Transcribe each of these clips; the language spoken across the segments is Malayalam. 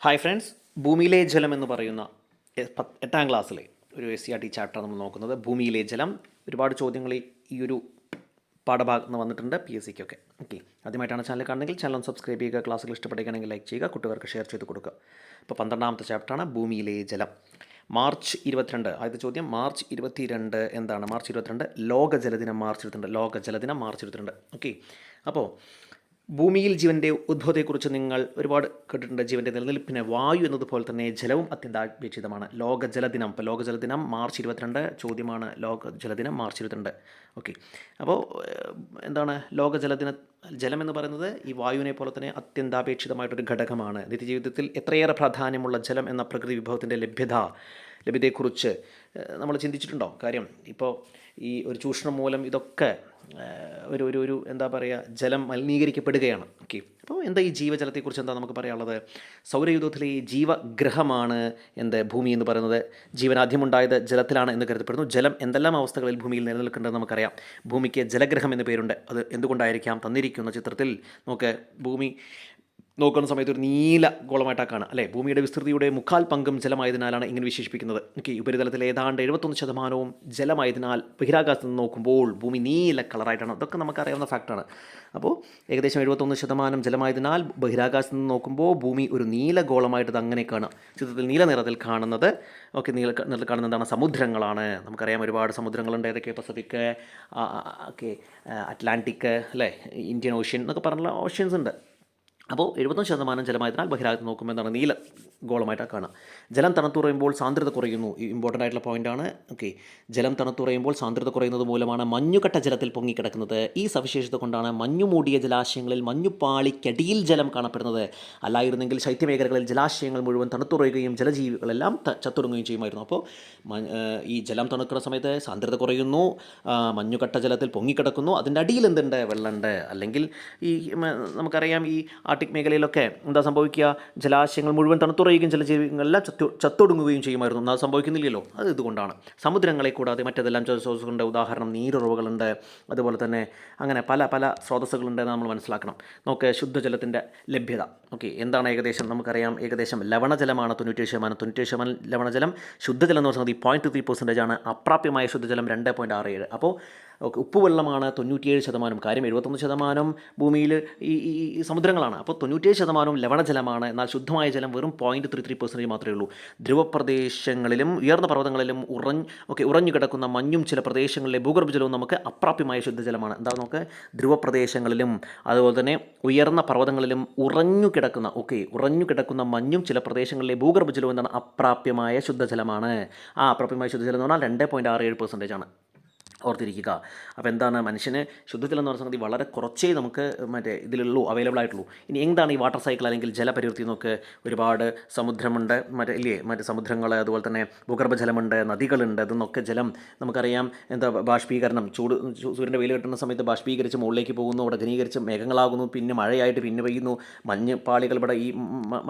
ഹായ് ഫ്രണ്ട്സ് ഭൂമിയിലെ ജലം എന്ന് പറയുന്ന എട്ടാം ക്ലാസ്സിലെ ഒരു S C R T chapter നമ്മൾ നോക്കുന്നത്. ഭൂമിയിലെ ജലം. ഒരുപാട് ചോദ്യങ്ങൾ ഈ- ഒരു പാഠഭാഗത്ത് നിന്ന് വന്നിട്ടുണ്ട്. പി എസ് സിക്കൊക്കെ ഓക്കെ ആദ്യമായിട്ടാണ് ചാനൽ കാണുന്നെങ്കിൽ ചാനൽ സബ്സ്ക്രൈബ് ചെയ്യുക. ക്ലാസ്സുകൾ ഇഷ്ടപ്പെടുകയാണെങ്കിൽ ലൈക്ക് ചെയ്യുക. കുട്ടികൾക്ക് ഷെയർ ചെയ്ത് കൊടുക്കുക. ഇപ്പോൾ പന്ത്രണ്ടാമത്തെ ചാപ്റ്ററാണ് ഭൂമിയിലെ ജലം. മാർച്ച് ഇരുപത്തിരണ്ട്. ആദ്യത്തെ ചോദ്യം മാർച്ച് ഇരുപത്തിരണ്ട് എന്താണ്? മാർച്ച് ഇരുപത്തിരണ്ട്. ലോക ജലദിനം മാർച്ച് ഇരുപത്തിരണ്ട്. ലോക ജലദിനം മാർച്ച് ഇരുപത്തിരണ്ട്. ഓക്കെ അപ്പോൾ ഭൂമിയിൽ ജീവന്റെ ഉദ്ഭവത്തെക്കുറിച്ച് നിങ്ങൾ ഒരുപാട് കേട്ടിട്ടുണ്ട്. ജീവന്റെ നിലനിൽപ്പിന് വായു എന്നതുപോലെ തന്നെ ജലവും അത്യന്താപേക്ഷിതമാണ്. ലോക ജലദിനം ഇപ്പോൾ ലോക ജലദിനം മാർച്ച് ഇരുപത്തിരണ്ട്. ചോദ്യമാണ് ലോക ജലദിനം മാർച്ച് ഇരുപത്തിരണ്ട്. ഓക്കെ. അപ്പോൾ എന്താണ് ലോക ജലദിന ജലം എന്ന് പറയുന്നത് ഈ വായുവിനെ പോലെ തന്നെ അത്യന്താപേക്ഷിതമായിട്ടൊരു ഘടകമാണ്. നിത്യജീവിതത്തിൽ എത്രയേറെ പ്രാധാന്യമുള്ള ജലം എന്ന പ്രകൃതി വിഭവത്തിന്റെ ലഭ്യത ലഭ്യതയെക്കുറിച്ച് നമ്മൾ ചിന്തിച്ചിട്ടുണ്ടോ? കാര്യം ഇപ്പോൾ ഈ ഒരു ചൂഷണം മൂലം ഇതൊക്കെ ഒരു ഒരു ഒരു എന്താ പറയുക ജലം മലിനീകരിക്കപ്പെടുകയാണ്. ഓക്കെ. അപ്പോൾ എന്താ ഈ ജീവജലത്തെക്കുറിച്ച് എന്താ നമുക്ക് പറയാനുള്ളത്? സൗരയുദ്ധത്തിലെ ഈ ജീവഗ്രഹമാണ് എന്ത് ഭൂമി എന്ന് പറയുന്നത്. ജീവനാദ്യമുണ്ടായത് ജലത്തിലാണ് എന്ന് കരുതപ്പെടുന്നു. ജലം എന്തെല്ലാം അവസ്ഥകളിൽ ഭൂമിയിൽ നിലനിൽക്കേണ്ടതെന്ന് നമുക്കറിയാം. ഭൂമിക്ക് ജലഗ്രഹം എന്ന് പേരുണ്ട്. അത് എന്തുകൊണ്ടായിരിക്കാം? തന്നിരിക്കുന്ന ചിത്രത്തിൽ നമുക്ക് ഭൂമി നോക്കുന്ന സമയത്ത് ഒരു നീല ഗോളമായിട്ടാണ് കാണുക അല്ലേ? ഭൂമിയുടെ വിസ്തൃതിയുടെ മുക്കാൽ പങ്കും ജലമായതിനാലാണ് ഇങ്ങനെ വിശേഷിപ്പിക്കുന്നത്. ഓക്കെ ഉപരിതലത്തിൽ ഏതാണ്ട് എഴുപത്തൊന്ന് ശതമാനവും ജലമായതിനാൽ ബഹിരാകാശത്ത് നിന്ന് നോക്കുമ്പോൾ ഭൂമി നീല കളറായിട്ടാണ്. അതൊക്കെ നമുക്കറിയാവുന്ന ഫാക്റ്റാണ് അപ്പോൾ ഏകദേശം എഴുപത്തൊന്ന് ശതമാനം ജലമായതിനാൽ ബഹിരാകാശത്ത് നിന്ന് നോക്കുമ്പോൾ ഭൂമി ഒരു നീല ഗോളമായിട്ട് അങ്ങനെ കാണാം. ചിത്രത്തിൽ നീല നിറത്തിൽ കാണുന്നത് ഓക്കെ നീല നിറത്തിൽ കാണുന്നത് എന്താണ്? സമുദ്രങ്ങളാണ്. നമുക്കറിയാം ഒരുപാട് സമുദ്രങ്ങളുണ്ട്. ഏതൊക്കെ? പസഫിക് ഓക്കെ അറ്റ്ലാന്റിക് അല്ലേ? ഇന്ത്യൻ ഓഷ്യൻ എന്നൊക്കെ പറഞ്ഞുള്ള ഓഷ്യൻസ് ഉണ്ട്. അപ്പോൾ എഴുപത്തൊന്ന് ശതമാനം ജലമായതിനാൽ ബഹിരാഗത്ത് നോക്കുമ്പോൾ എന്താണ് നീല ഗോളമായിട്ടാണ് കാണുക ജലം തണുത്തുറയുമ്പോൾ സാന്ദ്രത കുറയുന്നു. ഇമ്പോർട്ടന്റ് ആയിട്ടുള്ള പോയിന്റാണ് ഓക്കെ ജലം തണുത്തുറയുമ്പോൾ സാന്ദ്രത കുറയുന്നത് മൂലമാണ് മഞ്ഞുകട്ട ജലത്തിൽ പൊങ്ങിക്കിടക്കുന്നത്. ഈ സവിശേഷത കൊണ്ടാണ് മഞ്ഞു മൂടിയ ജലാശയങ്ങളിൽ മഞ്ഞുപാളിക്കടിയിൽ ജലം കാണപ്പെടുന്നത്. അല്ലായിരുന്നെങ്കിൽ ശൈത്യമേഖലകളിൽ ജലാശയങ്ങൾ മുഴുവൻ തണുത്തുറയുകയും ജലജീവികളെല്ലാം ചത്തുടങ്ങുകയും ചെയ്യുമായിരുന്നു. അപ്പോൾ ഈ ജലം തണുക്കുന്ന സമയത്ത് സാന്ദ്രത കുറയുന്നു. മഞ്ഞുകട്ട ജലത്തിൽ പൊങ്ങിക്കിടക്കുന്നു. അതിന്റെ അടിയിൽ എന്തുണ്ട്? വെള്ളമുണ്ട്. അല്ലെങ്കിൽ ഈ നമുക്കറിയാം ഈ ആർട്ടിക് മേഖലയിലൊക്കെ എന്താ സംഭവിക്കുക? ജലാശയങ്ങൾ മുഴുവൻ തണുത്തുറയുകയും ജീവികളെല്ലാം ചത്തു ചത്തൊടുങ്ങുകയും ചെയ്യുമായിരുന്നു. എന്നാൽ സംഭവിക്കുന്നില്ലല്ലോ. അത് ഇതുകൊണ്ടാണ്. സമുദ്രങ്ങളെ കൂടാതെ മറ്റേതെല്ലാം ചില സ്രോതസ്സുകളുണ്ട് ഉദാഹരണം നീരുറവുകളുണ്ട്. അതുപോലെ തന്നെ അങ്ങനെ പല പല സ്രോതസ്സുകളുണ്ട് എന്ന് നമ്മൾ മനസ്സിലാക്കണം. നമുക്ക് ശുദ്ധജലത്തിന്റെ ലഭ്യത. ഓക്കെ എന്താണ് ഏകദേശം? നമുക്കറിയാം ഏകദേശം ലവണജലമാണ് തൊണ്ണൂറ്റേഴ് ശതമാനം. തൊണ്ണൂറ്റേഴ് ശതമാനം ലവണജലം ശുദ്ധജലം എന്ന് പറയുന്നത് പോയിന്റ് ത്രീ പെർസെന്റേജ് ആണ്. അപ്രാപ്യമായ ശുദ്ധജലം രണ്ട് പോയിന്റ് ആറ് ഏഴ്. അപ്പോൾ ഉപ്പുവെള്ളമാണ് തൊണ്ണൂറ്റിയേഴ് ശതമാനം കാര്യം എഴുപത്തൊന്ന് ശതമാനം ഭൂമിയിൽ ഈ ഈ സമുദ്രങ്ങളാണ്. അപ്പോൾ തൊണ്ണൂറ്റിയേഴ് ശതമാനവും ലവണജലമാണ് എന്നാൽ ശുദ്ധമായ ജലം വെറും പോയിന്റ് ത്രീ ത്രീ പെർസെന്റേജ് മാത്രമേ ഉള്ളൂ. ധ്രുവപ്രദേശങ്ങളിലും ഉയർന്ന പർവതങ്ങളിലും ഉറഞ്ഞ് ഓക്കെ ഉറഞ്ഞു കിടക്കുന്ന മഞ്ഞും ചില പ്രദേശങ്ങളിലെ ഭൂഗർഭജലവും നമുക്ക് അപ്രാപ്യമായ ശുദ്ധജലമാണ്. എന്താ നമുക്ക് ധ്രുവപ്രദേശങ്ങളിലും അതുപോലെ തന്നെ ഉയർന്ന പർവതങ്ങളിലും ഉറഞ്ഞു കിടക്കുന്ന ഓക്കെ ഉറഞ്ഞു കിടക്കുന്ന മഞ്ഞും ചില പ്രദേശങ്ങളിലെ ഭൂഗർഭജലവും എന്താണ്? അപ്രാപ്യമായ ശുദ്ധജലമാണ്. ആ അപ്രാപ്യമായ ശുദ്ധജലം എന്ന് പറഞ്ഞാൽ രണ്ട് പോയിന്റ് ആറ് ഏഴ് പെർസെന്റേജ് ആണ്. ഓർത്തിരിക്കുക. അപ്പോൾ എന്താണ് മനുഷ്യന് ശുദ്ധജലം എന്ന് പറയുന്ന സംഗതി വളരെ കുറച്ചേ നമുക്ക് മറ്റേ ഇതിലുള്ളൂ അവൈലബിൾ ആയിട്ടുള്ളൂ. ഇനി എന്താണ് ഈ വാട്ടർ സൈക്കിൾ അല്ലെങ്കിൽ ജലപരിവൃത്തി എന്നൊക്കെ ഒരുപാട് സമുദ്രമുണ്ട് മറ്റേ ഇല്ലേ മറ്റ് സമുദ്രങ്ങൾ അതുപോലെ തന്നെ ഭൂഗർഭജലമുണ്ട് നദികളുണ്ട് ഇതെന്നൊക്കെ ജലം നമുക്കറിയാം. എന്താ ബാഷ്പീകരണം ചൂട് സൂര്യന്റെ വെയിൽ കിട്ടുന്ന സമയത്ത് ബാഷ്പീകരിച്ച് മുകളിലേക്ക് പോകുന്നു അവിടെ ഘനീകരിച്ച് മേഘങ്ങളാകുന്നു പിന്നെ മഴയായിട്ട് പിന്നെ പെയ്യുന്നു മഞ്ഞ് പാളികൾ ഇവിടെ ഈ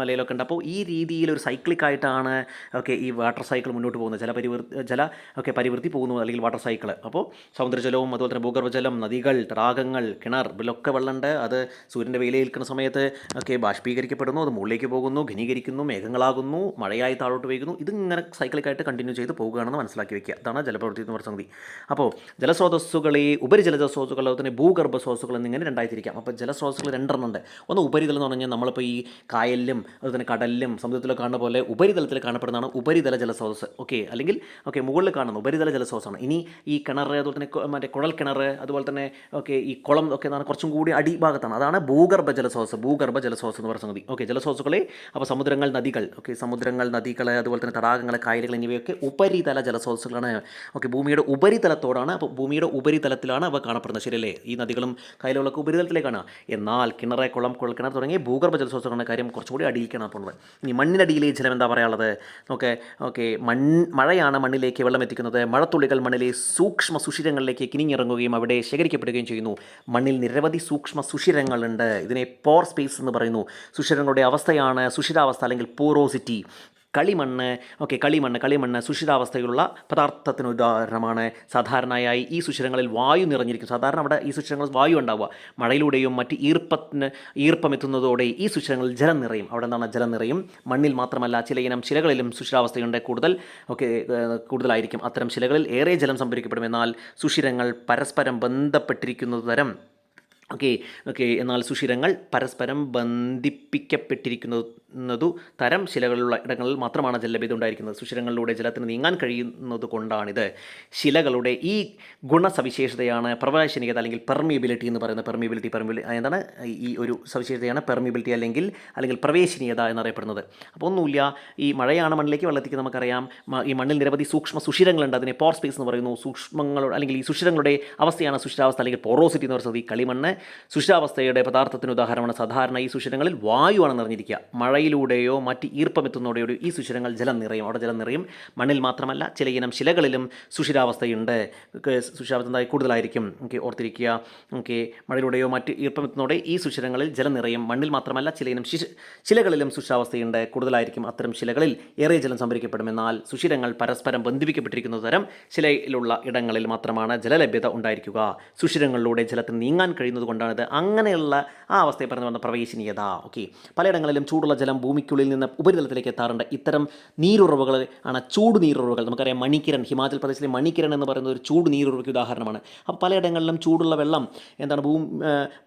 മലയിലൊക്കെ ഉണ്ട്. അപ്പോൾ ഈ രീതിയിൽ ഒരു സൈക്ലിക്കായിട്ടാണ് ഓക്കെ ഈ വാട്ടർ സൈക്കിൾ മുന്നോട്ട് പോകുന്നത്. ജല പരിവൃത്തി ജല ഓക്കെ പരിവൃത്തി പോകുന്നു അല്ലെങ്കിൽ വാട്ടർ സൈക്കിൾ അപ്പോൾ സമുദ്രജലവും അതുപോലെ തന്നെ ഭൂഗർഭജലം നദികൾ തടാകങ്ങൾ കിണർ ഇതിലൊക്കെ വെള്ളമുണ്ട് അത് സൂര്യന്റെ വെയിലേൽക്കുന്ന സമയത്ത് ഒക്കെ ബാഷ്പീകരിക്കപ്പെടുന്നു. അത് മുകളിലേക്ക് പോകുന്നു ഘനീകരിക്കുന്നു മേഘങ്ങളാകുന്നു മഴയായി താഴോട്ട് വയ്ക്കുന്നു ഇതിങ്ങനെ സൈക്ലിക്കായിട്ട് കണ്ടിന്യൂ ചെയ്ത് പോകുകയാണെന്ന് മനസ്സിലാക്കി വയ്ക്കുക അതാണ് ജലപ്രവൃത്തി എന്ന് പറഞ്ഞ സംഗതി. അപ്പോൾ ജലസ്രോതസ്സുകളെ ഉപരിജല സ്രോതസ്സുകൾ അതുപോലെ തന്നെ ഭൂഗർഭ സ്രോതസ്സുകൾ എന്നിങ്ങനെ രണ്ടായി തിരിക്കാം അപ്പോൾ ജലസ്രോതസ്സുകൾ രണ്ടെണ്ണം ഉണ്ട് ഒന്ന് ഉപരിതലം എന്ന് പറഞ്ഞാൽ നമ്മളിപ്പോൾ ഈ കായലിലും അതുപോലെ തന്നെ കടലിലും സമുദ്രത്തിലൊക്കെ കാണുന്ന പോലെ ഉപരിതലത്തിൽ കാണപ്പെടുന്നതാണ് ഉപരിതല ജലസ്രോതസ് ഓക്കെ? അല്ലെങ്കിൽ ഓക്കെ മുകളിൽ കാണുന്ന ഉപരിതല ജലസ്രോതസ്സാണ്. ഇനി ഈ കിണർ അതുപോലെ തന്നെ മറ്റേ കുഴൽ കിണർ അതുപോലെ തന്നെ ഓക്കെ ഈ കുളം ഒക്കെ എന്താണ് കുറച്ചും കൂടി അടിഭാഗത്താണ്. അതാണ് ഭൂഗർഭ ജലസ്രോതസ് ഭൂഗർഭ ജലസ്രോതസ് എന്ന് പറയുന്ന സംഗതി. ഓക്കെ ജലസ്രോതസ്സുകളെ അപ്പോൾ സമുദ്രങ്ങൾ നദികൾ ഓക്കെ സമുദ്രങ്ങൾ നദികൾ അതുപോലെ തന്നെ തടാകങ്ങൾ കായലുകൾ എന്നിവയൊക്കെ ഉപരിതല ജലസ്രോതസ്സുകളാണ് ഓക്കെ ഭൂമിയുടെ ഉപരിതലത്തോടാണ് അപ്പോൾ ഭൂമിയുടെ ഉപരിതലത്തിലാണ് അവ കാണപ്പെടുന്നത്. ശരിയല്ലേ? ഈ നദികളും കായലുകളൊക്കെ ഉപരിതലത്തിലേക്കാണ്. എന്നാൽ കിണറെ കുളം കുഴൽക്കിണർ തുടങ്ങിയ ഭൂഗർഭ ജലസ്രോതസ്സുകളുടെ കാര്യം കുറച്ചുകൂടി അടിയിലേക്കാണ് പോകുന്നത് ഇനി മണ്ണിനടിയിലെ ജലം എന്താ പറയാനുള്ളത്? ഓക്കെ ഓക്കെ മൺ മഴയാണ് മണ്ണിലേക്ക് വെള്ളം എത്തിക്കുന്നത് മഴത്തുള്ളികൾ മണ്ണിലെ സൂക്ഷ്മ സുഷിരങ്ങളിലേക്ക് കിനിഞ്ഞിറങ്ങുകയും അവിടെ ശേഖരിക്കപ്പെടുകയും ചെയ്യുന്നു. മണ്ണിൽ നിരവധി സൂക്ഷ്മ സുഷിരങ്ങളുണ്ട്. ഇതിനെ പോർ സ്പേസ് എന്ന് പറയുന്നു. സുഷിരങ്ങളുടെ അവസ്ഥയാണ് സുഷിരാവസ്ഥ അല്ലെങ്കിൽ പോറോസിറ്റി. കളിമണ്ണ് ഓക്കെ കളിമണ്ണ് കളിമണ്ണ് സുഷിരാവസ്ഥയിലുള്ള പദാർത്ഥത്തിന് ഉദാഹരണമാണ്. സാധാരണയായി ഈ സുഷിരങ്ങളിൽ വായു നിറഞ്ഞിരിക്കും. സാധാരണ അവിടെ ഈ സുഷിരങ്ങളിൽ വായു ഉണ്ടാവുക. മഴയിലൂടെയും മറ്റ് ഈർപ്പത്തിന് ഈർപ്പം എത്തുന്നതോടെ ഈ സുഷിരങ്ങളിൽ ജലം നിറയും. അവിടെ എന്താണ് ജലം നിറയും? മണ്ണിൽ മാത്രമല്ല ചില ഇനം ശിലകളിലും സുഷിരാവസ്ഥയുണ്ട്. കൂടുതൽ ഓക്കെ കൂടുതലായിരിക്കും. അത്തരം ശിലകളിൽ ഏറെ ജലം സംഭരിക്കപ്പെടും. എന്നാൽ സുഷിരങ്ങൾ പരസ്പരം ബന്ധപ്പെട്ടിരിക്കുന്ന തരം ഓക്കെ ഓക്കെ എന്നാൽ സുഷിരങ്ങൾ പരസ്പരം ബന്ധിപ്പിക്കപ്പെട്ടിരിക്കുന്നതു തരം ശിലകളുള്ള ഇടങ്ങളിൽ മാത്രമാണ് ജലലഭ്യത ഉണ്ടായിരിക്കുന്നത് സുഷിരങ്ങളിലൂടെ ജലത്തിന് നീങ്ങാൻ കഴിയുന്നത് കൊണ്ടാണിത്. ശിലകളുടെ ഈ ഗുണസവിശേഷതയാണ് പ്രവേശനീയത അല്ലെങ്കിൽ പെർമിയബിലിറ്റി എന്ന് പറയുന്നത് പെർമിയബിലിറ്റി പെർമിബിലിറ്റി എന്താണ്? ഈ ഒരു സവിശേഷതയാണ് പെർമിയബിലിറ്റി അല്ലെങ്കിൽ അല്ലെങ്കിൽ പ്രവേശനീയത എന്നറിയപ്പെടുന്നത്. അപ്പോൾ ഒന്നുമില്ല ഈ മഴയാണ് മണ്ണിലേക്ക് വെള്ളത്തിക്ക് നമുക്കറിയാം. ഈ മണ്ണിൽ നിരവധി സൂക്ഷ്മ സുഷിരങ്ങളുണ്ട്. അതിനെ പോർ സ്പേസ് എന്ന് പറയുന്നു. സൂക്ഷ്മങ്ങളുടെ അല്ലെങ്കിൽ ഈ സുഷിരങ്ങളുടെ അവസ്ഥയാണ് സുഷിരാവസ്ഥ അല്ലെങ്കിൽ പോറോസിറ്റി എന്ന് പറയുന്നത്. ഈ കളിമണ്ണ് സുഷിരാവസ്ഥയുടെ പദാർത്ഥത്തിന് ഉദാഹരണമാണ്. സാധാരണ ഈ സുഷിരങ്ങളിൽ വായുവാണ് നിറഞ്ഞിരിക്കുക മഴയിലൂടെയോ മറ്റ് ഈർപ്പമെത്തുന്നതോടെയോ ഈ സുഷിരങ്ങൾ ജലം നിറയും. അവിടെ ജലം നിറയും. മണ്ണിൽ മാത്രമല്ല ചില ഇനം ശിലകളിലും സുഷിരാവസ്ഥയുണ്ട്. സുഷിരാവസ്ഥ കൂടുതലായിരിക്കും. ഓക്കെ ഓർത്തിരിക്കുക. ഓക്കെ മഴയിലൂടെയോ മറ്റ് ഈർപ്പമെത്തുന്നതോടെ ഈ സുഷിരങ്ങളിൽ ജലം നിറയും. മണ്ണിൽ മാത്രമല്ല ചില ഇനം ശിശ ശിലകളിലും സുഷിരാവസ്ഥയുണ്ട്. കൂടുതലായിരിക്കും അത്തരം ശിലകളിൽ ഏറെ ജലം സംഭരിക്കപ്പെടും. എന്നാൽ സുഷിരങ്ങൾ പരസ്പരം ബന്ധിപ്പിക്കപ്പെട്ടിരിക്കുന്ന തരം ശിലയിലുള്ള ഇടങ്ങളിൽ മാത്രമാണ് ജലലഭ്യത ഉണ്ടായിരിക്കുക. സുഷിരങ്ങളിലൂടെ ജലത്തിന് നീങ്ങാൻ കഴിയുന്നത് കൊണ്ടാണിത് അങ്ങനെയുള്ള ആ അവസ്ഥയെ പറഞ്ഞു വന്ന പ്രവേശനീയത. ഓക്കെ പലയിടങ്ങളിലും ചൂടുള്ള ജലം ഭൂമിക്കുള്ളിൽ നിന്ന് ഉപരിതലത്തിലേക്ക് എത്താറുണ്ട്. ഇത്തരം നീരുറവുകൾ ആണ് ചൂട് നീരുറവുകൾ. നമുക്കറിയാം മണിക്കിരൺ ഹിമാചൽ പ്രദേശിലെ മണിക്കിരൺ എന്ന് പറയുന്ന ഒരു ചൂട് നീരുറവയ്ക്ക് ഉദാഹരണമാണ്. അപ്പോൾ പലയിടങ്ങളിലും ചൂടുള്ള വെള്ളം എന്താണ് ഭൂമി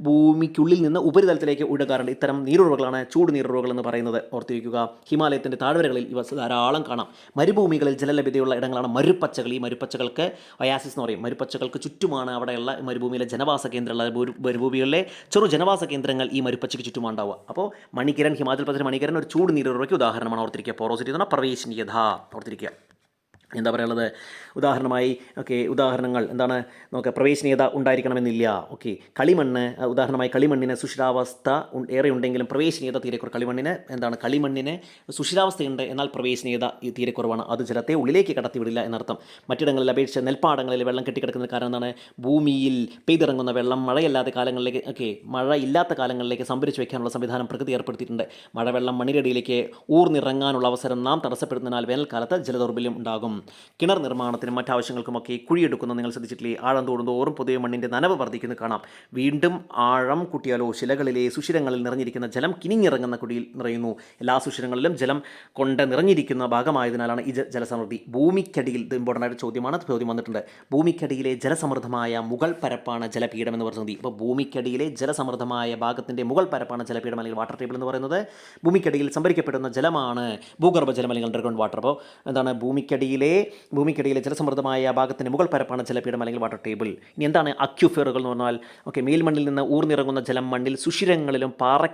ഭൂമിക്കുള്ളിൽ നിന്ന് ഉപരിതലത്തിലേക്ക് ഒഴുകാറുണ്ട്. ഇത്തരം നീരുറവുകളാണ് ചൂട് നീരുറവുകൾ എന്ന് പറയുന്നത്. ഓർത്തിരിക്കുക ഹിമാലയത്തിന്റെ താഴ്വരകളിൽ ഇവ ധാരാളം കാണാം. മരുഭൂമികളിൽ ജലലഭ്യതയുള്ള ഇടങ്ങളാണ് മരുപ്പച്ചകൾ. ഈ മരുപ്പച്ചകൾക്ക് ഒയാസിസ് എന്ന് പറയും. മരുപ്പച്ചകൾക്ക് ചുറ്റുമാണ് അവിടെയുള്ള മരുഭൂമിയിലെ ജനവാസ കേന്ദ്രങ്ങൾ മരുഭൂമികളിലെ ചെറു ജനവാസ കേന്ദ്രങ്ങൾ ഈ മരുപ്പച്ചയ്ക്ക് ചുറ്റുമാണ് ഉണ്ടാവുക അപ്പോൾ മണിക്കിരൺ ഹിമാചൽ പ്രദേശ് മണിക്കിരൺ ഒരു ചൂട് നീരുറവയ്ക്ക് ഉദാഹരണമാണ് ഓർത്തിരിക്കുക. പോറോസിറ്റി എന്ന് പറഞ്ഞാൽ പ്രവേശനീയത ഓർത്തിരിക്കുക. എന്താ പറയുള്ളത് ഉദാഹരണമായി ഓക്കെ ഉദാഹരണങ്ങൾ എന്താണ്? നമുക്ക് പ്രവേശനീയത ഉണ്ടായിരിക്കണമെന്നില്ല. ഓക്കെ കളിമണ്ണ് ഉദാഹരണമായി കളിമണ്ണിന് സുഷിരാവസ്ഥ ഏറെ ഉണ്ടെങ്കിലും പ്രവേശനീയത തീരെ കളിമണ്ണിന് എന്താണ്? കളിമണ്ണിന് സുഷിരാവസ്ഥയുണ്ട് എന്നാൽ പ്രവേശനീയത തീരെ കുറവാണ് അത് ജലത്തെ ഉള്ളിലേക്ക് കടത്തിവിടില്ല എന്നർത്ഥം. മറ്റിടങ്ങളിൽ അപേക്ഷിച്ച് നെൽപ്പാടങ്ങളിൽ വെള്ളം കെട്ടിക്കിടക്കുന്ന കാരണം എന്താണ്? ഭൂമിയിൽ പെയ്തിറങ്ങുന്ന വെള്ളം മഴയല്ലാത്ത കാലങ്ങളിലേക്ക് ഓക്കെ മഴ ഇല്ലാത്ത കാലങ്ങളിലേക്ക് സംഭരിച്ചു വയ്ക്കാനുള്ള സംവിധാനം പ്രകൃതി ഏർപ്പെടുത്തിയിട്ടുണ്ട്. മഴവെള്ളം മണ്ണിരടിയിലേക്ക് ഊർന്നിറങ്ങാനുള്ള അവസരം നാം തടസ്സപ്പെടുന്നതിനാൽ വേനൽക്കാലത്ത് ജലദൗർബല്യം ഉണ്ടാകും. കിണർ നിർമ്മാണത്തിനും മറ്റാവശ്യങ്ങൾക്കുമൊക്കെ കുഴിയെടുക്കുന്ന നിങ്ങൾ ശ്രദ്ധിച്ചിട്ടില്ലേ? ആഴം തോറും പൊതുവെ മണ്ണിന്റെ നനവ് വർദ്ധിക്കുന്നത് കാണാം. വീണ്ടും ആഴം കുട്ടിയാലോ ശിലകളിലെ സുഷിരങ്ങളിൽ നിറഞ്ഞിരിക്കുന്ന ജലം കിനിഞ്ഞിറങ്ങുന്ന കുടിയിൽ നിറയുന്നു. എല്ലാ സുഷിരങ്ങളിലും ജലം കൊണ്ട് നിറഞ്ഞിരിക്കുന്ന ഭാഗമായതിനാലാണ് ഈ ജലസമൃദ്ധി. ഭൂമിക്കടിയിൽ ഇത് ഇമ്പോർട്ടന്റ് ആയിട്ട് ചോദ്യമാണ് ചോദ്യം വന്നിട്ടുണ്ട്. ഭൂമിക്കടിയിലെ ജലസമൃദ്ധമായ മുഗൾ പരപ്പാണ് ജലപീഠം എന്ന് പറയുന്നത് ഇപ്പോൾ ഭൂമിക്കടിയിലെ ജലസമൃദ്ധമായ ഭാഗത്തിന്റെ മുഗൾ പരപ്പാണ് ജലപീഠം അല്ലെങ്കിൽ വാട്ടർ ടേബിൾ എന്ന് പറയുന്നത്. ഭൂമിക്കടിയിൽ സംഭരിക്കപ്പെടുന്ന ജലമാണ് ഭൂഗർഭജലം അല്ലെങ്കിൽ അണ്ടർഗ്രൗണ്ട് വാട്ടർ അപ്പോൾ എന്താണ്? ഭൂമിക്കടിയിലെ ഭൂമിക്കടിയിലെ ജലസമൃദ്ധമായ ഭാഗത്തിന്റെ മുകൾ പരപ്പാണ് ജലപീഠം അല്ലെങ്കിൽ വാട്ടർ ടേബിൾ ഇനി എന്താണ് അക്യുഫെയറുകൾ എന്ന് പറഞ്ഞാൽ? ഓക്കെ മേൽമണ്ണിൽ നിന്ന് ഊർന്നിറങ്ങുന്ന ജലം മണ്ണിൽ സുഷിരങ്ങളിലും പാറ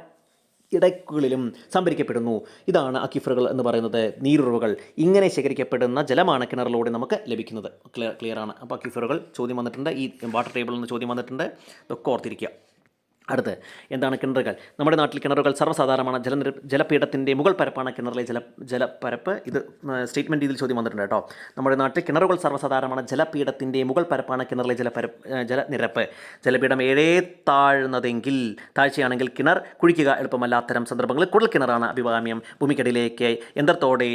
ഇടക്കുകളിലും സംഭരിക്കപ്പെടുന്നു. ഇതാണ് അക്യുഫറുകൾ എന്ന് പറയുന്നത്. നീരുറവുകൾ. ഇങ്ങനെ ശേഖരിക്കപ്പെടുന്ന ജലമാണ് കിണറിലൂടെ നമുക്ക് ലഭിക്കുന്നത്. ക്ലിയർ ക്ലിയർ ആണ്. അപ്പോൾ അക്യുഫറുകൾ ചോദ്യം വന്നിട്ടുണ്ട്. ഈ വാട്ടർ ടേബിളിൽ നിന്ന് ചോദ്യം വന്നിട്ടുണ്ട്. ഇതൊക്കെ ഓർത്തിരിക്കുക. അടുത്ത് എന്താണ് കിണറുകൾ? നമ്മുടെ നാട്ടിൽ കിണറുകൾ സർവസാധാരണമാണ്. ജലനിര ജലപീഠത്തിന്റെ മുകൾ പരപ്പാണ് കിണറിലെ ജല ജലപരപ്പ്. ഇത് സ്റ്റേറ്റ്മെന്റ് ഇതിൽ ചോദ്യം വന്നിട്ടുണ്ട് കേട്ടോ. നമ്മുടെ നാട്ടിൽ കിണറുകൾ സർവസാധാരണമാണ്. ജലപീഠത്തിന്റെ മുകൾ പരപ്പാണ് കിണറിലെ ജലപരപ്പ് ജലനിരപ്പ്. ജലപീഠം ഏഴേ താഴ്ന്നതെങ്കിൽ താഴ്ചയാണെങ്കിൽ കിണർ കുഴിക്കുക എളുപ്പമല്ല. അത്തരം സന്ദർഭങ്ങളിൽ കുഴൽ കിണറാണ് അഭികാമ്യം ഭൂമിക്കടിയിലേക്ക് യന്ത്രത്തോടെ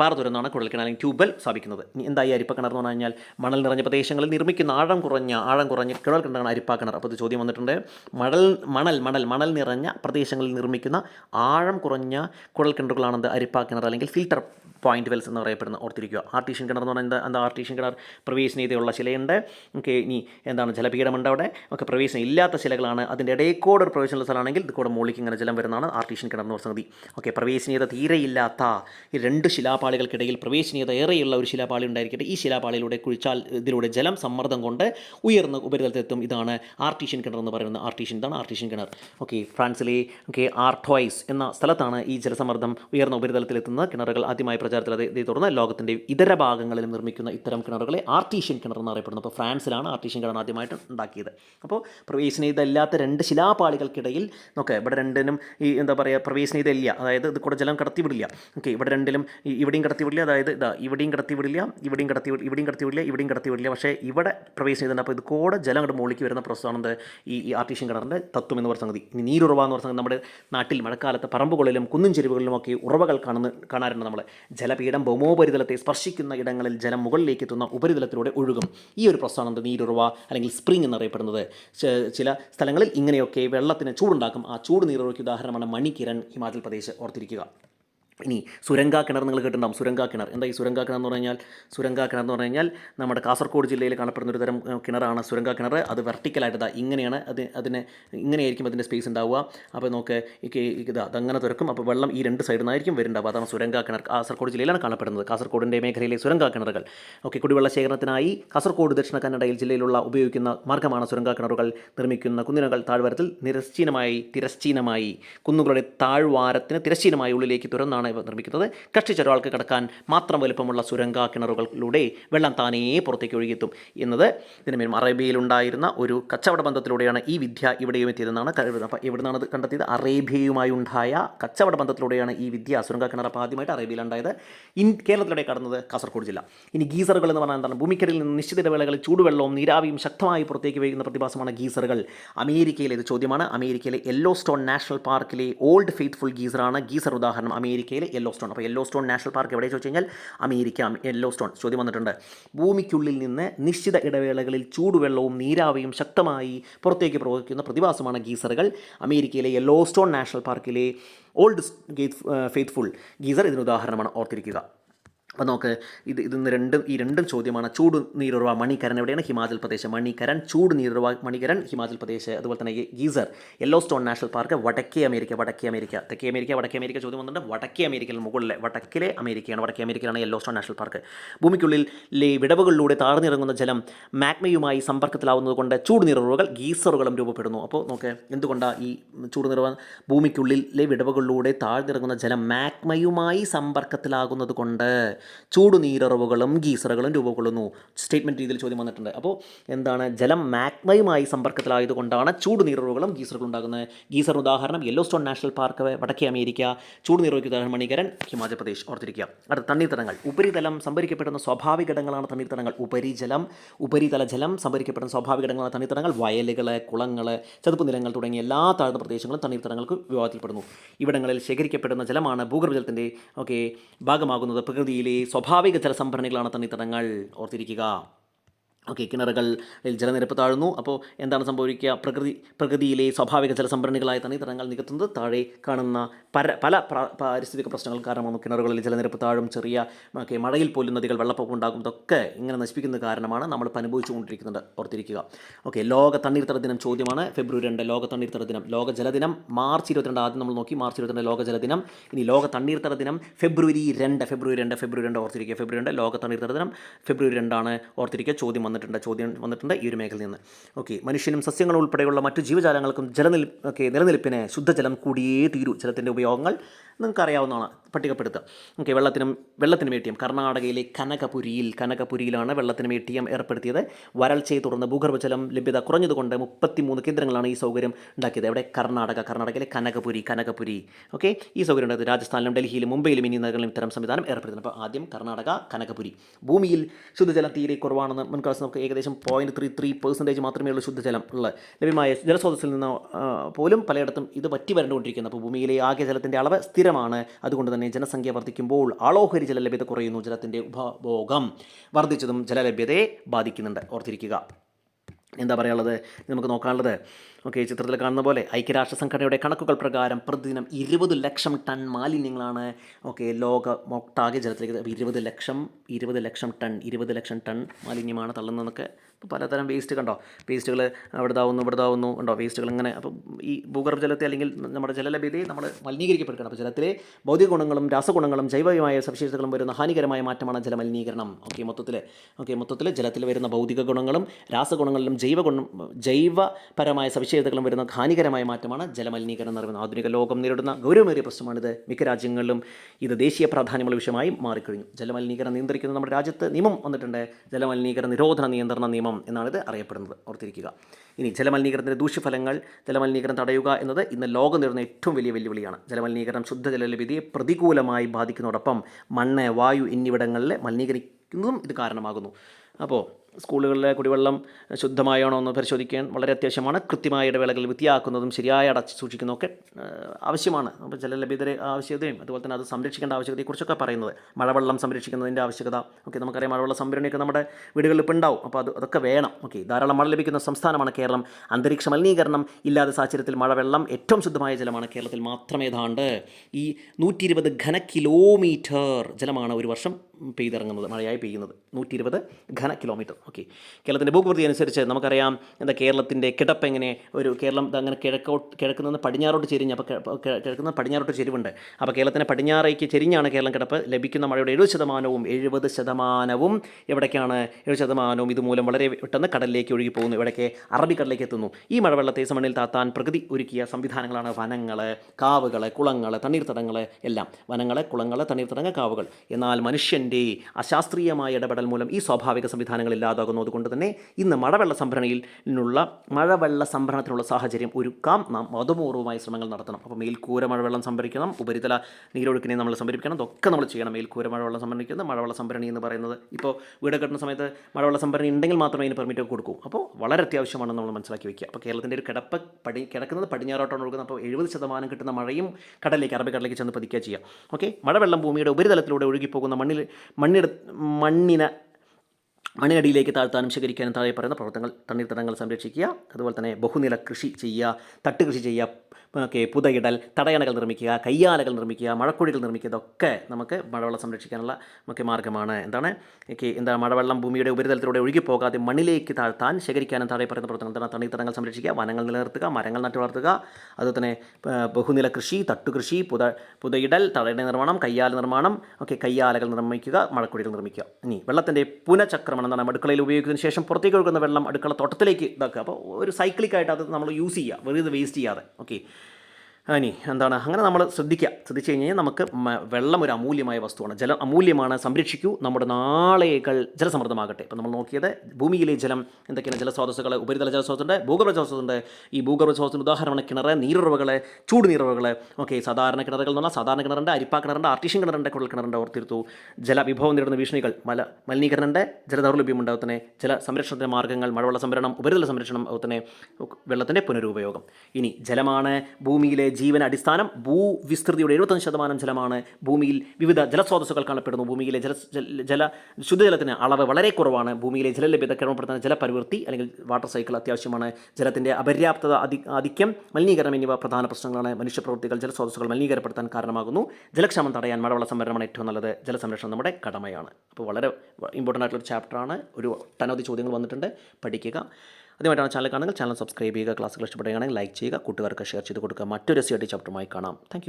പാറ തുറന്നാണ് കുഴൽ കിണർ അല്ലെങ്കിൽ ട്യൂബ്വെൽ സ്ഥാപിക്കുന്നത്. എന്തായി അരിപ്പ കിണർ എന്ന് പറഞ്ഞു കഴിഞ്ഞാൽ മണൽ നിറഞ്ഞ പ്രദേശങ്ങളിൽ നിർമ്മിക്കുന്ന ആഴം കുറഞ്ഞ ആഴം കുറഞ്ഞ കിണർ കിണറാണ് അരിപ്പ കിണർ അപ്പോൾ ഇത് ചോദ്യം വന്നിട്ടുണ്ട്. മണൽ മണൽ മണൽ മണൽ നിറഞ്ഞ പ്രദേശങ്ങളിൽ നിർമ്മിക്കുന്ന ആഴം കുറഞ്ഞ കുഴൽ കിണറുകളാണെന്ത് അരിപ്പാക്കിണർ കിണർ അല്ലെങ്കിൽ ഫിൽട്ടർ പോയിന്റ് വെൽസ് എന്ന് പറയപ്പെടുന്ന ഓർത്തിരിക്കുക. ആർട്ടീഷ്യൻ കിണർ എന്ന് പറയുന്നത് എന്താ? ആർട്ടീഷ്യൻ കിണർ? പ്രവേശനീയതയുള്ള ശിലയുണ്ട്. ഓക്കെ ഇനി എന്താണ്? ജലപീഠമുണ്ട് അവിടെ. ഒക്കെ പ്രവേശനം ഇല്ലാത്ത ശിലകളാണ്. അതിന്റെ ഇടയ്ക്കൂടെ ഒരു പ്രവേശനമുള്ള സ്ഥലമാണെങ്കിൽ ഇത് കൂടെ മുകളിലേക്ക് ഇങ്ങനെ ജലം വരുന്നതാണ് ആർട്ടീഷ്യൻ കിണർ എന്ന് സംഗതി. ഓക്കെ പ്രവേശനീയത തീരെയില്ലാത്ത ഈ രണ്ട് ശിലാപാളികൾക്കിടയിൽ പ്രവേശനീയത ഏറെയുള്ള ഒരു ശിലാപാളി ഉണ്ടായിരിക്കട്ടെ. ഈ ശിലാപാളിയിലൂടെ കുഴിച്ചാൽ ഇതിലൂടെ ജലം സമ്മർദ്ദം കൊണ്ട് ഉയർന്ന ഉപരിതലത്തെത്തും ഇതാണ് ആർട്ടീഷ്യൻ കിണർ എന്ന് പറയുന്നത് ആർട്ടീഷ്യൻ ഇതാണ് ആർട്ടീഷ്യൻ കിണർ. ഓക്കെ ഫ്രാൻസിലെ ഓക്കെ ആർട്ടോയ്സ് എന്ന സ്ഥലത്താണ് ഈ ജലസമ്മർദ്ദം ഉയർന്ന ഉപരിതലത്തിലെത്തുന്ന കിണറുകൾ ആദ്യമായി പ്രചാരത്തിൽ അത് തുടർന്ന് ലോകത്തിന്റെ ഇതര ഭാഗങ്ങളിലും നിർമ്മിക്കുന്ന ഇത്തരം കിണറുകളെ ആർട്ടീഷ്യൻ കിണർ എന്ന് അറിയപ്പെടുന്നു. അപ്പോൾ ഫ്രാൻസിലാണ് ആർട്ടീഷ്യൻ കിണർ ആദ്യമായിട്ട് ഉണ്ടാക്കിയത്. അപ്പോൾ പ്രവേശനീയത ഇല്ലാത്ത രണ്ട് ശിലാപാളികൾക്കിടയിൽ നോക്കെ ഇവിടെ രണ്ടിനും ഈ എന്താ പറയുക പ്രവേശനീയത ഇല്ല അതായത് ഇത് കൂടെ ജലം കടത്തിവിടില്ല ഓക്കെ ഇവിടെ രണ്ടിലും ഇവിടെയും കടത്തിവിടില്ല അതായത് ഇതാ ഇവിടെയും കടത്തിവിടില്ല ഇവിടെയും കടത്തി ഇവിടെയും കടത്തിവിടില്ല ഇവിടെയും കടത്തിവിടില്ല പക്ഷേ ഇവിടെ പ്രവേശന ഉണ്ട് അപ്പോൾ ഇത് കൂടെ ജലം അങ്ങോട്ട് മുകളിലേക്ക് വരുന്ന എന്ത്? ഈ ആർട്ടീഷ്യൻ കിണറിന്റെ തത്വം എന്ന് പറഞ്ഞ സംഗതി. ഇനി നീരുറവ എന്ന് സംഗതി നമ്മുടെ നാട്ടിൽ മഴക്കാലത്ത് പറമ്പുകളിലും കുന്നും ചെരുവുകളിലും ഒക്കെ ഉറവകൾ കാണുന്ന കാണാറുണ്ട് നമ്മൾ ജലപീഠം ഭൗമോപരിതലത്തെ സ്പർശിക്കുന്ന ഇടങ്ങളിൽ ജലം മുകളിലേക്ക് എത്തുന്ന ഉപരിതലത്തിലൂടെ ഒഴുകും. ഈ ഒരു പ്രസ്ഥാനത്ത് നീരുറവ അല്ലെങ്കിൽ സ്പ്രിംഗ് എന്നറിയപ്പെടുന്നത്. ചില സ്ഥലങ്ങളിൽ ഇങ്ങനെയൊക്കെ വെള്ളത്തിന് ചൂടുണ്ടാക്കും. ആ ചൂട് നീരുറവയ്ക്ക് ഉദാഹരണമാണ് മണിക്കിരൺ ഹിമാചൽ പ്രദേശ്. ഓർത്തിരിക്കുക. ഇനി സുരംഗ കിണർ നിങ്ങൾ കേട്ടിട്ടുണ്ടാവും. സുരംഗ കിണർ. എന്താ ഈ സുരംഗ കിണർ എന്ന് പറഞ്ഞാൽ? സുരംഗ കിണർ എന്ന് പറഞ്ഞു കഴിഞ്ഞാൽ നമ്മുടെ കാസർഗോഡ് ജില്ലയിൽ കാണപ്പെടുന്ന ഒരു തരം കിണറാണ് സുരംഗ കിണർ. അത് വെർട്ടിക്കലായിട്ട് ഇങ്ങനെയാണ് അത് അതിന് ഇങ്ങനെയായിരിക്കും അതിന്റെ സ്പേസ് ഉണ്ടാവുക. അപ്പോൾ നോക്ക് ഇതാ അതങ്ങനെ തുറക്കും അപ്പോൾ വെള്ളം ഈ രണ്ട് സൈഡിൽ നിന്നായിരിക്കും വരുന്നുണ്ടാവുക. അതാണ് സുരംഗ കിണർ. കാസർഗോഡ് ജില്ലയിലാണ് കാണപ്പെടുന്നത്. കാസർഗോഡിന്റെ മേഖലയിലെ സുരംഗ കിണറുകൾ. ഓക്കെ കുടിവെള്ള ശേഖരണത്തിനായി കാസർഗോഡ് ദക്ഷിണ കന്നഡയിൽ ജില്ലയിലുള്ള ഉപയോഗിക്കുന്ന മാർഗമാണ് സുരംഗ കിണറുകൾ നിർമ്മിക്കുന്ന കുന്നിനകൾ താഴ്വാരത്തിൽ നിരശ്ചീനമായി തിരശ്ചീനമായി കുന്നുകളുടെ താഴ്വാരത്തിന് തിരശ്ചീനമായി ഉള്ളിലേക്ക് തുറന്നാണ് ഇവ നിർമ്മിക്കുന്നത്. കഷ്ടിച്ച ഒരാൾക്ക് കടക്കാൻ മാത്രം വലുപ്പമുള്ള സുരംഗ കിണറുകളിലൂടെ വെള്ളം താനേ പുറത്തേക്ക് ഒഴുകിയെത്തും എന്നത് ഇതിനു മേലും അറേബ്യയിലുണ്ടായിരുന്ന ഒരു കച്ചവട ബന്ധത്തിലൂടെയാണ് ഈ വിദ്യ ഇവിടെയും എത്തിയതെന്നാണ് കരുതുന്നത് അപ്പോൾ എവിടുന്നാണ് ഇത് കണ്ടെത്തിയത്? അറേബ്യയുമായി ഉണ്ടായ കച്ചവട ബന്ധത്തിലൂടെയാണ് ഈ വിദ്യ സുരംഗ കിണർ അപ്പോൾ ആദ്യമായിട്ട് അറേബ്യയിലുണ്ടായത് ഇൻ കേരളത്തിലൂടെ കടന്നത് കാസർഗോഡ് ജില്ല. ഇനി ഗീസറുകൾ എന്ന് പറഞ്ഞാൽ എന്താണ്? ഭൂമിക്കരിൽ നിന്ന് നിശ്ചിത ഇടവേളകളിൽ ചൂടുവെള്ളവും നീരാവിയും ശക്തമായി പുറത്തേക്ക് വീഴുന്ന പ്രതിഭാസമാണ് ഗീസറുകൾ. അമേരിക്കയിലെ ഇത് ചോദ്യമാണ്. അമേരിക്കയിലെ യെല്ലോ സ്റ്റോൺ നാഷണൽ പാർക്കിലെ ഓൾഡ് ഫെയ്ത്ത്ഫുൾ ഗീസറാണ് ഗീസർ ഉദാഹരണം. അമേരിക്കയിലെ യെല്ലോ സ്റ്റോൺ അപ്പോൾ യെല്ലോ സ്റ്റോൺ നാഷണൽ പാർക്ക് എവിടെ ചോദിച്ചു കഴിഞ്ഞാൽ അമേരിക്ക യെല്ലോ സ്റ്റോൺ ചോദ്യം വന്നിട്ടുണ്ട്. ഭൂമിക്കുള്ളിൽ നിന്ന് നിശ്ചിത ഇടവേളകളിൽ ചൂടുവെള്ളവും നീരാവിയും ശക്തമായി പുറത്തേക്ക് പ്രവഹിക്കുന്ന പ്രതിഭാസമാണ് ഗീസറുകൾ. അമേരിക്കയിലെ യെല്ലോ സ്റ്റോൺ നാഷണൽ പാർക്കിലെ ഓൾഡ് ഗേറ്റ് ഫെയ്ത്ത്ഫുൾ ഗീസർ ഇതിന് ഉദാഹരണമാണ്. ഓർത്തിരിക്കുക. അപ്പോൾ നോക്ക് ഇത് ഇതിന്ന് രണ്ടും ഈ രണ്ടും ചോദ്യമാണ്. ചൂട് നീരുറവ മണിക്കരൻ എവിടെയാണ്? ഹിമാചൽ പ്രദേശ്. മണിക്കരൻ ചൂട് നീരുറവ മണിക്കരൻ ഹിമാചൽ പ്രദേശ്. അതുപോലെ തന്നെ geyser Yellowstone National Park വടക്കേ അമേരിക്ക വടക്കേ അമേരിക്ക തെക്കേ അമേരിക്ക വടക്കേ അമേരിക്ക ചോദ്യം വന്നിട്ടുണ്ട്. വടക്കേ അമേരിക്കയിൽ മുകളിലെ വടക്കിലെ അമേരിക്കയാണ് വടക്കേ അമേരിക്കയിലാണ് യെല്ലോ സ്റ്റോൺ നാഷണൽ പാർക്ക് ഭൂമിക്കുള്ളിലെ വിടവുകളിലൂടെ താഴ്ന്നിറങ്ങുന്ന ജലം മാഗ്മയുമായി സമ്പർക്കത്തിലാവുന്നത് കൊണ്ട് ചൂട് നീറുറവുകൾ ഗീസറുകളും രൂപപ്പെടുന്നു. അപ്പോൾ നോക്ക് എന്തുകൊണ്ടാണ് ഈ ചൂട് നിറവ ഭൂമിക്കുള്ളിലെ വിടവുകളിലൂടെ താഴ്ന്നിറങ്ങുന്ന ജലം മാഗ്മയുമായി സമ്പർക്കത്തിലാകുന്നത് കൊണ്ട് ചൂടുനീരറവുകളും ഗീസറുകളും രൂപകൊള്ളുന്നു. സ്റ്റേറ്റ്മെന്റ് രീതിയിൽ ചോദ്യം വന്നിട്ടുണ്ട്. അപ്പോൾ എന്താണ്? ജലം മാഗ്മയുമായി സമ്പർക്കത്തിലായതുകൊണ്ടാണ് ചൂടുനീരറവുകളും ഗീസറുകളും ഉണ്ടാകുന്നത്. ഗീസർ ഉദാഹരണം യെല്ലോ സ്റ്റോൺ നാഷണൽ പാർക്ക് വടക്കേ അമേരിക്ക. ചൂടുനീരവയ്ക്ക് ഉദാഹരണം മണികരൻ ഹിമാചൽ പ്രദേശ്. ഓർത്തിരിക്കുക. അടുത്ത തണ്ണീർത്തടങ്ങൾ. ഉപരിതലം സംഭരിക്കപ്പെടുന്ന സ്വാഭാവിക ഇടങ്ങളാണ് തണ്ണീർത്തടങ്ങൾ. ഉപരിജലം ഉപരിതല ജലം സംഭരിക്കപ്പെടുന്ന സ്വാഭാവിക ഇടങ്ങളാണ് തണ്ണീർത്തടങ്ങൾ. വയലുകൾ കുളങ്ങൾ ചതുപ്പ് നിലങ്ങൾ തുടങ്ങിയ എല്ലാ താഴ്ന്ന പ്രദേശങ്ങളും തണ്ണീർത്തടങ്ങൾക്ക് വിവാദത്തിൽപ്പെടുന്നു ഇവിടങ്ങളിൽ ശേഖരിക്കപ്പെടുന്ന ജലമാണ് ഭൂഗർഭജലത്തിന്റെ ഒക്കെ ഭാഗമാകുന്നത്. പ്രകൃതിയിലെ സ്വാഭാവിക ജലസംഭരണികളാണ് തണ്ണീർത്തടങ്ങൾ ഓർത്തിരിക്കുക. ഓക്കെ കിണറുകളിൽ ജലനിരപ്പ് താഴുന്നു. അപ്പോൾ എന്താണ് സംഭവിക്കുക? പ്രകൃതി പ്രകൃതിയിലെ സ്വാഭാവിക ജലസംഭരണികളായ തണ്ണീർത്തടങ്ങൾ നികത്തുന്നത്. താഴെ കാണുന്ന പല പല പാരിസ്ഥിതിക പ്രശ്നങ്ങൾ കാരണമാണ് കിണറുകളിൽ ജലനിരപ്പ് താഴും ചെറിയ ഓക്കെ മഴയിൽ പോലും നദികൾ വെള്ളപ്പൊക്കം ഉണ്ടാകും. ഇതൊക്കെ ഇങ്ങനെ നശിപ്പിക്കുന്ന കാരണമാണ് നമ്മളിപ്പോൾ അനുഭവിച്ചുകൊണ്ടിരിക്കുന്നത്. ഓർത്തിരിക്കുക. ഓക്കെ ലോക തണ്ണീർത്തട ദിനം ചോദ്യമാണ്. ഫെബ്രുവരി രണ്ട് ലോക തണ്ണീർത്തട ദിനം. ലോക ജലദിനം മാർച്ച് ഇരുപത്തിരണ്ട് ആദ്യം നമ്മൾ നോക്കി. മാർച്ച് ഇരുപത്തിരണ്ട് ലോക ജലദിനം ഇനി ലോക തണ്ണീർത്തട ദിനം ഫെബ്രുവരി രണ്ട്. ഫെബ്രുവരി രണ്ട് ഫെബ്രുവരി രണ്ട് ഓർത്തിരിക്കുക. ഫെബ്രുവരി രണ്ട് ലോക തണ്ണീർത്തട ദിനം. ഫെബ്രുവരി രണ്ടാണ് ഓർത്തിരിക്കുക ചോദ്യം വന്നിട്ടുണ്ട് ചോദ്യം വന്നിട്ടുണ്ട് ഈ ഒരു മേഖലയിൽ നിന്ന്. ഓക്കെ മനുഷ്യനും സസ്യങ്ങളും ഉൾപ്പെടെയുള്ള മറ്റു ജീവജാലങ്ങൾക്കും ജലനിൽ ഓക്കെ നിലനിൽപ്പിന് ശുദ്ധജലം കൂടിയേ തീരൂ. ജലത്തിന്റെ ഉപയോഗങ്ങൾ നിങ്ങൾക്ക് അറിയാവുന്നതാണ് പട്ടികപ്പെടുത്തുക. ഓക്കെ വെള്ളത്തിനും വെള്ളത്തിനും എ ടി എം കർണാടകയിലെ കനകപുരിയിൽ കനകപുരിയിലാണ് വെള്ളത്തിനും എ ടി എം ഏർപ്പെടുത്തിയത്. വരൾച്ചയെ തുടർന്ന് ഭൂഗർഭജലം ലഭ്യത കുറഞ്ഞതുകൊണ്ട് മുപ്പത്തിമൂന്ന് കേന്ദ്രങ്ങളാണ് ഈ സൗകര്യം ഉണ്ടാക്കിയത്. എവിടെ? കർണാടക കർണാടകയിലെ കനകപുരി കനകപുരി. ഓക്കെ ഈ സൗകര്യം ഉണ്ടായത് രാജസ്ഥാനിലും ഡൽഹിയിലും മുംബൈയിലും ഇനി നഗരങ്ങളിലും ഇത്തരം സംവിധാനം ഏർപ്പെടുത്തുന്നത് അപ്പോൾ ആദ്യം കർണാടക കനകപുരി. ഭൂമിയിൽ ശുദ്ധജലം തീരെ കുറവാണെന്ന് മുൻകാലത്ത് നമുക്ക് ഏകദേശം പോയിന്റ് ത്രീ ത്രീ പെർസെന്റേജ് മാത്രമേ ഉള്ളൂ ശുദ്ധജലം ഉള്ള. ലഭ്യമായ ജലസ്രോതസ്സിൽ നിന്ന് പോലും പലയിടത്തും ഇത് പറ്റി വരണ്ടുകൊണ്ടിരിക്കുന്നത് അപ്പോൾ ഭൂമിയിലെ ആകെ ജലത്തിന്റെ അളവ് സ്ഥിരമാണ് അതുകൊണ്ട് തന്നെ ജനസംഖ്യ വർദ്ധിക്കുമ്പോൾ ആളോഹരി ജലലഭ്യത കുറയുന്നു ജലത്തിന്റെ ഉപഭോഗം വർദ്ധിച്ചതും ജലലഭ്യതയെ ബാധിക്കുന്നുണ്ട്. ഓർത്തിരിക്കുക. എന്താ പറയാനുള്ളത്? നമുക്ക് നോക്കാനുള്ളത്. ഓക്കെ ചിത്രത്തിൽ കാണുന്ന പോലെ ഐക്യരാഷ്ട്ര സംഘടനയുടെ കണക്കുകൾ പ്രകാരം പ്രതിദിനം ഇരുപത് ലക്ഷം ടൺ മാലിന്യങ്ങളാണ് ഓക്കെ ലോക മൊട്ടാകെ ജലത്തിലേക്ക് ഇരുപത് ലക്ഷം ഇരുപത് ലക്ഷം ടൺ ഇരുപത് ലക്ഷം ടൺ മാലിന്യമാണ് തള്ളുന്നതെന്നൊക്കെ ഇപ്പോൾ പലതരം വേസ്റ്റ് കണ്ടോ? വേസ്റ്റുകൾ അവിടെ ഇതാവുന്നു ഇവിടെ ഇതാവുന്നു ഉണ്ടോ വേസ്റ്റുകൾ ഇങ്ങനെ അപ്പോൾ ഈ ഭൂഗർഭ ജലത്തെ അല്ലെങ്കിൽ നമ്മുടെ ജലലഭ്യതയെ നമ്മൾ മലിനീകരിക്കപ്പെടുകയാണ്. അപ്പോൾ ജലത്തിലെ ഭൗതിക ഗുണങ്ങളും രാസഗുണങ്ങളും ജൈവമായ സവിശേഷതകളും വരുന്ന ഹാനികരമായ മാറ്റമാണ് ജലമലിനീകരണം. ഓക്കെ മൊത്തത്തിൽ ഓക്കെ മൊത്തത്തിൽ ജലത്തിൽ വരുന്ന ഭൗതിക ഗുണങ്ങളും രാസഗുണങ്ങളിലും ജൈവ ഗുണം ജൈവപരമായ സവിശേഷതകളും വരുന്ന ഹാനികരമായ മാറ്റമാണ് ജലമലിനീകരണം എന്ന് പറയുന്നത്. ആധുനിക ലോകം നേരിടുന്ന ഗൗരവമേറിയ പ്രശ്നമാണിത്. മിക്ക രാജ്യങ്ങളിലും ഇത് ദേശീയ പ്രാധാന്യമുള്ള വിഷയമായി മാറിക്കഴിഞ്ഞു. ജലമലിനീകരണം നിയന്ത്രിക്കുന്ന നമ്മുടെ രാജ്യത്ത് നിയമം വന്നിട്ടുണ്ട്. ജലമലിനീകരണ നിരോധന നിയന്ത്രണ നിയമം എന്നാണിത് അറിയപ്പെടുന്നത്. ഓർത്തിരിക്കുക. ഇനി ജലമലിനീകരണത്തിന്റെ ദൂഷ്യഫലങ്ങൾ ജലമലിനീകരണം തടയുക എന്നത് ഇന്ന് ലോകം നേരിടുന്ന ഏറ്റവും വലിയ വെല്ലുവിളിയാണ്. ജലമലിനീകരണം ശുദ്ധജല ലഭ്യതയെ പ്രതികൂലമായി ബാധിക്കുന്നതോടൊപ്പം മണ്ണ് വായു എന്നിവിടങ്ങളിൽ മലിനീകരിക്കുന്നതും ഇത് കാരണമാകുന്നു. അപ്പോൾ സ്കൂളുകളിലെ കുടിവെള്ളം ശുദ്ധമായാണോ എന്ന് പരിശോധിക്കാൻ വളരെ അത്യാവശ്യമാണ്. കൃത്യമായ ഇടവേളകളിൽ വൃത്തിയാക്കുന്നതും ശരിയായ അടച്ച് സൂക്ഷിക്കുന്നതൊക്കെ ആവശ്യമാണ്. അപ്പോൾ ജലലഭ്യതയുടെ ആവശ്യകതയും അതുപോലെ തന്നെ അത് സംരക്ഷിക്കേണ്ട ആവശ്യകതയെക്കുറിച്ചൊക്കെ പറയുന്നത്. മഴവെള്ളം സംരക്ഷിക്കുന്നതിന്റെ ആവശ്യകത ഓക്കെ നമുക്കറിയാം മഴവെള്ള സംഭരണിയൊക്കെ നമ്മുടെ വീടുകളിൽ ഇപ്പോൾ ഉണ്ടാവും. അപ്പോൾ അത് അതൊക്കെ വേണം. ഓക്കെ ധാരാളം മഴ ലഭിക്കുന്ന സംസ്ഥാനമാണ് കേരളം. അന്തരീക്ഷ മലിനീകരണം ഇല്ലാത്ത സാഹചര്യത്തിൽ മഴവെള്ളം ഏറ്റവും ശുദ്ധമായ ജലമാണ് കേരളത്തിൽ മാത്രമേതാണ്ട് ഈ നൂറ്റി ഇരുപത് ഘന കിലോമീറ്റർ ജലമാണ് ഒരു വർഷം പെയ്തിറങ്ങുന്നത് മഴയായി പെയ്യുന്നത്. നൂറ്റി ഇരുപത് ഘന കിലോമീറ്റർ ഓക്കെ കേരളത്തിന്റെ ഭൂപ്രകൃതി അനുസരിച്ച് നമുക്കറിയാം എന്താ കേരളത്തിന്റെ കിടപ്പ് എങ്ങനെ ഒരു കേരളം അങ്ങനെ കിഴക്കോട്ട് കിഴക്ക് നിന്ന് പടിഞ്ഞാറോട്ട് ചെരിഞ്ഞ് അപ്പോൾ കിഴക്ക് നിന്ന് പടിഞ്ഞാറോട്ട് ചെരിവുണ്ട്. അപ്പോൾ കേരളത്തിന്റെ പടിഞ്ഞാറേക്ക് ചെരിഞ്ഞാണ് കേരളം കിടപ്പ്. ലഭിക്കുന്ന മഴയുടെ എഴുപത് ശതമാനവും എഴുപത് ശതമാനവും എവിടേക്കാണ്? എഴുപത് ശതമാനവും ഇതുമൂലം വളരെ പെട്ടെന്ന് കടലിലേക്ക് ഒഴുകി പോകുന്നു. ഇവിടേക്ക് അറബിക്കടലിലേക്ക് എത്തുന്നു. ഈ മഴവെള്ളത്തെ സമണിൽ താത്താൻ പ്രകൃതി ഒരുക്കിയ സംവിധാനങ്ങളാണ് വനങ്ങൾ കാവുകൾ കുളങ്ങൾ തണ്ണീർത്തടങ്ങൾ എല്ലാം. വനങ്ങൾ കുളങ്ങൾ തണ്ണീർത്തടങ്ങൾ കാവുകൾ. എന്നാൽ മനുഷ്യന്റെ അശാസ്ത്രീയമായ ഇടപെടൽ മൂലം ഈ സ്വാഭാവിക സംവിധാനങ്ങൾ ഇല്ലാതാകുന്നു അതുകൊണ്ട് തന്നെ ഇന്ന് മഴവെള്ള സംഭരണിയിൽ നിന്നുള്ള മഴവെള്ള സംഭരണത്തിനുള്ള സാഹചര്യം ഒരുക്കാം. നാം മതപൂർവമായ ശ്രമങ്ങൾ നടത്തണം. അപ്പോൾ മേൽക്കൂര മഴവെള്ളം സംഭരിക്കണം. ഉപരിതല നീരൊഴുക്കിനെ നമ്മൾ സംഭരിക്കണം ഇതൊക്കെ നമ്മൾ ചെയ്യണം. മേൽക്കൂര മഴവെള്ളം സംഭരിക്കുന്നത് മഴവെള്ള സംഭരണി എന്ന് പറയുന്നത്. ഇപ്പോൾ വീട് കെട്ടുന്ന സമയത്ത് മഴവെള്ള സംഭരണി ഉണ്ടെങ്കിൽ മാത്രമേ അതിന് പെർമിറ്റ് കൊടുക്കൂ. അപ്പോൾ വളരെ അത്യാവശ്യമാണെന്ന് നമ്മൾ മനസ്സിലാക്കി വയ്ക്കുക. അപ്പോൾ കേരളത്തിന്റെ ഒരു കിടപ്പ് പടി കിടക്കുന്നത് പടിഞ്ഞാറോട്ടാണ് ഒഴുകുന്നത് അപ്പോൾ എഴുപത് ശതമാനം കിട്ടുന്ന മഴയും കടലിലേക്ക് അറബിക്കടലിലേക്ക് ചെന്ന് പതിക്കുക ചെയ്യുക. ഓക്കെ? മഴവെള്ളം ഭൂമിയുടെ ഉപരിതലത്തിലൂടെ ഒഴുകിപ്പോകുന്ന മണ്ണിൽ மண்ணிட மண்ணின മണ്ണിനടിയിലേക്ക് താഴ്ത്താനും ശേഖരിക്കാനും താഴെ പറയുന്ന പ്രവർത്തനങ്ങൾ തണ്ണീർത്തടങ്ങൾ സംരക്ഷിക്കുക. അതുപോലെ തന്നെ ബഹുനില കൃഷി ചെയ്യുക തട്ട് കൃഷി ചെയ്യുക ഓക്കെ പുതയിടൽ തടയണകൾ നിർമ്മിക്കുക കയ്യാലകൾ നിർമ്മിക്കുക മഴക്കുഴികൾ നിർമ്മിക്കുക ഇതൊക്കെ നമുക്ക് മഴവെള്ളം സംരക്ഷിക്കാനുള്ള മുഖ്യ മാർഗമാണ് എന്താണ്? ഓക്കെ എന്താ മഴവെള്ളം ഭൂമിയുടെ ഉപരിതലത്തിലൂടെ ഒഴുകി പോകാതെ മണ്ണിലേക്ക് താഴ്ത്താൻ ശേഖരിക്കാനും താഴെ പറയുന്ന പ്രവർത്തനങ്ങൾ തണ്ണീർത്തടങ്ങൾ സംരക്ഷിക്കുക വനങ്ങൾ നിലനിർത്തുക മരങ്ങൾ നട്ടു വളർത്തുക. അതുപോലെ തന്നെ ബഹുനില കൃഷി തട്ടുകൃഷി പുത പുതയിടൽ തടയണ നിർമ്മാണം കയ്യാല നിർമ്മാണം ഓക്കെ കയ്യാലകൾ നിർമ്മിക്കുക മഴക്കുഴികൾ നിർമ്മിക്കുക. ഇനി വെള്ളത്തിന്റെ പുനഃചക്രമണം എന്താണ് അടുക്കളയിൽ ഉപയോഗിക്കുന്നതിന് ശേഷം പുറത്തേക്ക് ഒഴുകുന്ന വെള്ളം അടുക്കള തോട്ടത്തിലേക്ക് ഇതാക്കുക. അപ്പോൾ ഒരു സൈക്ലിക്കായിട്ട് അത് നമ്മൾ യൂസ് ചെയ്യുക. വെറുതെ വേസ്റ്റ് ചെയ്യാതെ. ഓക്കെ ഇനി എന്താണ്? അങ്ങനെ നമ്മൾ ശ്രദ്ധിക്കുക. ശ്രദ്ധിച്ചു കഴിഞ്ഞാൽ നമുക്ക് വെള്ളം ഒരു അമൂല്യമായ വസ്തുവാണ്. ജലം അമൂല്യമാണ്. സംരക്ഷിക്കൂ. നമ്മുടെ നാളേകൾ ജലസമൃദ്ധമാകട്ടെ. ഇപ്പം നമ്മൾ നോക്കിയത് ഭൂമിയിലെ ജലം എന്തൊക്കെയാണ്? ജലസ്രോതസ്സുകൾ ഉപരിതല ജലസ്രോതസ്സുണ്ട് ഭൂഗർഭ ജലസ്രോതസ്സുണ്ട്. ഈ ഭൂഗർഭ ജലസ്രോതസ്സിന് ഉദാഹരണമാണ് കിണർ നീരുറവുകൾ ചൂട് നീരുറവുകൾ ഓക്കെ സാധാരണ കിണറുകൾ എന്ന് പറഞ്ഞാൽ സാധാരണ കിണറുണ്ട് അരിപ്പാ കിണറുണ്ട് ആർട്ടിഷ്യൻ കിണറുണ്ട് കുഴൽ കിണറുണ്ട് ഓർത്തിരുത്തു. ജലവിഭവം നേരിടുന്ന ഭീഷണികൾ മല മലിനീകരണമുണ്ട് ജലദൗർലഭ്യമുണ്ട് അതുപോലെ തന്നെ ജല സംരക്ഷണത്തിന്റെ മാർഗങ്ങൾ മഴവെള്ള സംഭരണം ഉപരിതല സംരക്ഷണം തന്നെ വെള്ളത്തിന്റെ പുനരുപയോഗം. ഇനി ജലമാണ് ഭൂമിയിലെ ജീവന അടിസ്ഥാനം ഭൂവിസ്തൃതിയുടെ എഴുപത്തഞ്ച് ശതമാനം ജലമാണ് ഭൂമിയിൽ വിവിധ ജലസ്രോതസ്സുകൾ കാണപ്പെടുന്നു. ഭൂമിയിലെ ജല ജല- ജല ശുദ്ധജലത്തിന് അളവ് വളരെ കുറവാണ്. ഭൂമിയിലെ ജലലഭ്യത ക്രമപ്പെടുത്തുന്ന ജലപരിവൃത്തി അല്ലെങ്കിൽ വാട്ടർ സൈക്കിൾ അത്യാവശ്യമാണ്. ജലത്തിന്റെ അപര്യാപ്തത അധി ആധിക്യം മലിനീകരണം എന്നിവ പ്രധാന പ്രശ്നങ്ങളാണ്. മനുഷ്യപ്രവൃത്തികൾ ജലസ്രോതസ്സുകൾ മലിനീകരപ്പെടുത്താൻ കാരണമാകുന്നു. ജലക്ഷാമം തടയാൻ മഴവെള്ള സംഭരണമാണ് ഏറ്റവും നല്ലത്. ജലസംരക്ഷണം നമ്മുടെ കടമയാണ്. അപ്പോൾ വളരെ ഇമ്പോർട്ടന്റ് ആയിട്ടുള്ള ചാപ്റ്ററാണ് ഒരു ഒട്ടനവധി ചോദ്യങ്ങൾ വന്നിട്ടുണ്ട്. പഠിക്കുക. ആദ്യമായിട്ടാണ് ചാനൽ കാണുന്നത്. ചാനൽ സബ്സ്ക്രൈബ് ചെയ്യുക ക്ലാസ്സുകൾ ഇഷ്ടപ്പെടുകയാണെങ്കിൽ ലൈക്ക് ചെയ്യുക കൂട്ടുകാർക്ക് ഷെയർ ചെയ്ത് കൊടുക്കുക. മറ്റൊരു സി ചാപ്റ്ററുമായി കാണാം. താങ്ക്